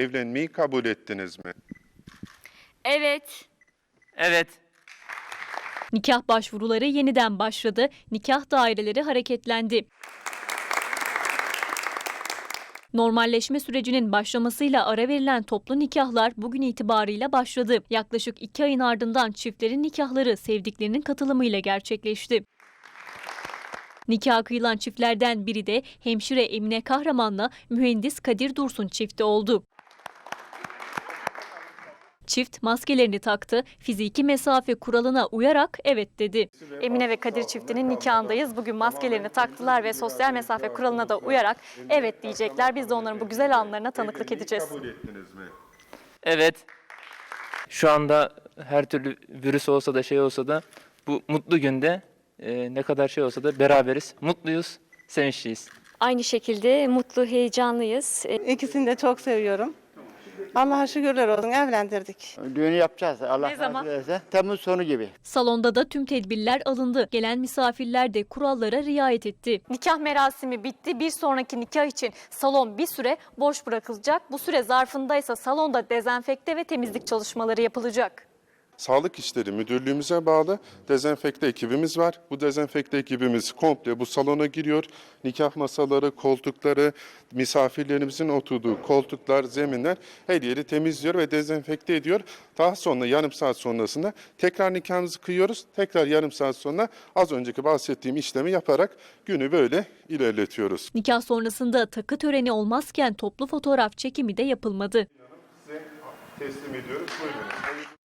evlenmeyi kabul ettiniz mi? Evet. Evet. Nikah başvuruları yeniden başladı. Nikah daireleri hareketlendi. Normalleşme sürecinin başlamasıyla ara verilen toplu nikahlar bugün itibarıyla başladı. Yaklaşık iki ayın ardından çiftlerin nikahları sevdiklerinin katılımıyla gerçekleşti. Nikah kıyılan çiftlerden biri de hemşire Emine Kahraman'la mühendis Kadir Dursun çifti oldu. Çift maskelerini taktı, fiziki mesafe kuralına uyarak evet dedi. Emine ve Kadir çiftinin nikahındayız. Bugün maskelerini taktılar ve sosyal mesafe kuralına da uyarak evet diyecekler. Biz de onların bu güzel anlarına tanıklık edeceğiz. Kabul ettiniz mi? Evet. Şu anda her türlü virüs olsa da şey olsa da bu mutlu günde e, ne kadar şey olsa da beraberiz. Mutluyuz, sevinçliyiz. Aynı şekilde mutlu, heyecanlıyız. İkisini de çok seviyorum. Allah'a şükürler olsun evlendirdik. Düğünü yapacağız. Allah Ne zaman? nasip ederse. Temmuz sonu gibi. Salonda da tüm tedbirler alındı. Gelen misafirler de kurallara riayet etti. Nikah merasimi bitti. Bir sonraki nikah için salon bir süre boş bırakılacak. Bu süre zarfındaysa salonda dezenfekte ve temizlik çalışmaları yapılacak. Sağlık İşleri Müdürlüğümüze bağlı dezenfekte ekibimiz var. Bu dezenfekte ekibimiz komple bu salona giriyor. Nikah masaları, koltukları, misafirlerimizin oturduğu koltuklar, zeminler her yeri temizliyor ve dezenfekte ediyor. Daha sonra yarım saat sonrasında tekrar nikahımızı kıyıyoruz. Tekrar yarım saat sonra az önceki bahsettiğim işlemi yaparak günü böyle ilerletiyoruz. Nikah sonrasında takı töreni olmazken toplu fotoğraf çekimi de yapılmadı. Size teslim ediyoruz. Buyurun.